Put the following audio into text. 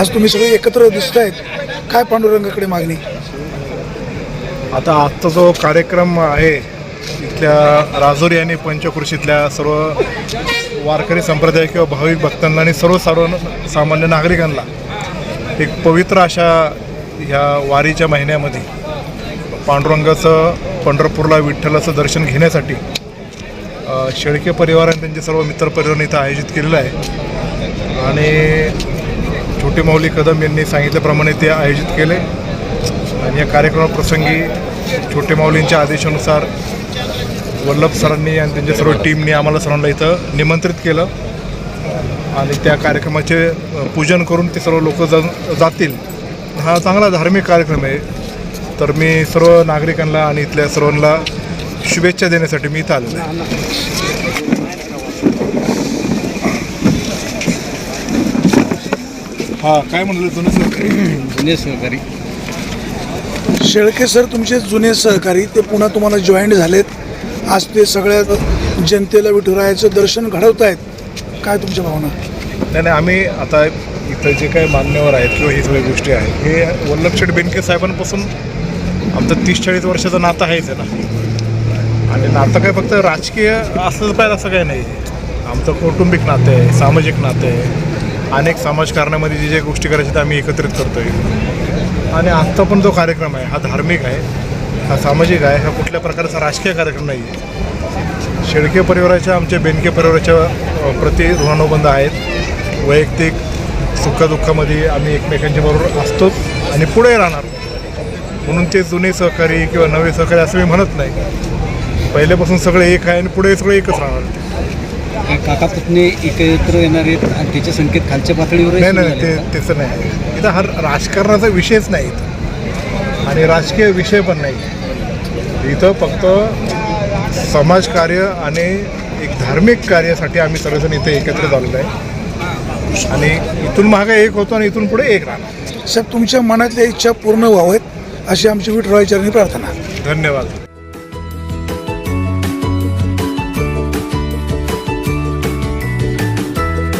आज तुम्ही सगळे एकत्र दिसत आहेत काय पांडुरंगाकडे मागणी? आता आजचा जो कार्यक्रम आहे इथल्या राजोरी आणि पंचकृषीतल्या सर्व वारकरी संप्रदाय किंवा भाविक भक्तांना आणि सर्व सर्व सामान्य नागरिकांना एक पवित्र अशा ह्या वारीच्या महिन्यामध्ये पांडुरंगाचं पंढरपूरला विठ्ठलाचं दर्शन घेण्यासाठी शेळके परिवार आणि त्यांचे सर्व मित्रपरिवाराने इथं आयोजित केलेलं आहे. आणि छोटे माऊली कदम यांनी सांगितल्याप्रमाणे ते आयोजित केले. आणि या कार्यक्रमाप्रसंगी छोटे माऊलींच्या आदेशानुसार वल्लभ सरांनी आणि त्यांच्या सर्व टीमनी आम्हाला सर्वांना इथं निमंत्रित केलं. आणि त्या कार्यक्रमाचे पूजन करून ते सर्व लोक जा जातील. हा चांगला धार्मिक कार्यक्रम आहे. तर मी सर्व नागरिकांना आणि इथल्या सर्वांना शुभेच्छा देण्यासाठी मी इथं आलेलो आहे. हा काय म्हणलं जुनं सर जुने सहकारी. शेळके सर तुमचे जुने सहकारी ते पुन्हा तुम्हाला जॉईंट झालेत. आज ते सगळ्या जनतेला विठुरायाचं दर्शन घडवत आहेत काय तुमच्या भावना? नाही नाही आम्ही आता इथं जे काही मान्यवर आहेत किंवा ही सगळ्या गोष्टी आहेत हे वल्लभशेठ बेनके साहेबांपासून आमचं तीस चाळीस वर्षाचं नातं आहेच आहे ना. आणि नातं काय फक्त राजकीय असलं पाहिजे असं काही नाही. आमचं कौटुंबिक नातं आहे सामाजिक नातं आहे. अनेक समाजकारणामध्ये जे जे गोष्टी करायच्या त्या आम्ही एकत्रित करतो आहे आणि आजचा पण जो कार्यक्रम आहे हा धार्मिक आहे हा सामाजिक आहे हा कुठल्या प्रकारचा राजकीय कार्यक्रम नाही आहे शेळके परिवाराच्या आमच्या बेनके परिवाराच्या प्रति ऋणानुबंध आहेत. वैयक्तिक सुखदुःखामध्ये आम्ही एकमेकांच्या बरोबर असतोच आणि पुढे राहणार. म्हणून ते जुने सहकारी किंवा नवे सहकारी असं मी म्हणत नाही. पहिल्यापासून सगळे एक आहे आणि पुढे सगळे एकच राहणार. काका पुतणे एकत्र येणार आहेत आणि त्याचे संकेत खालच्या पातळीवर नाही नाही ते त्याचं नाही. इथं हा राजकारणाचा विषयच नाही इथं. आणि राजकीय विषय पण नाही. इथं फक्त समाजकार्य आणि एक धार्मिक कार्यासाठी आम्ही सर्वजण इथे एकत्र झालेलो आहे. आणि इथून मागे एक होतो आणि इथून पुढे एक राहणार. साहेब तुमच्या मनातल्या इच्छा पूर्ण व्हावेत अशी आमची विठुराया चरणी प्रार्थना. धन्यवाद.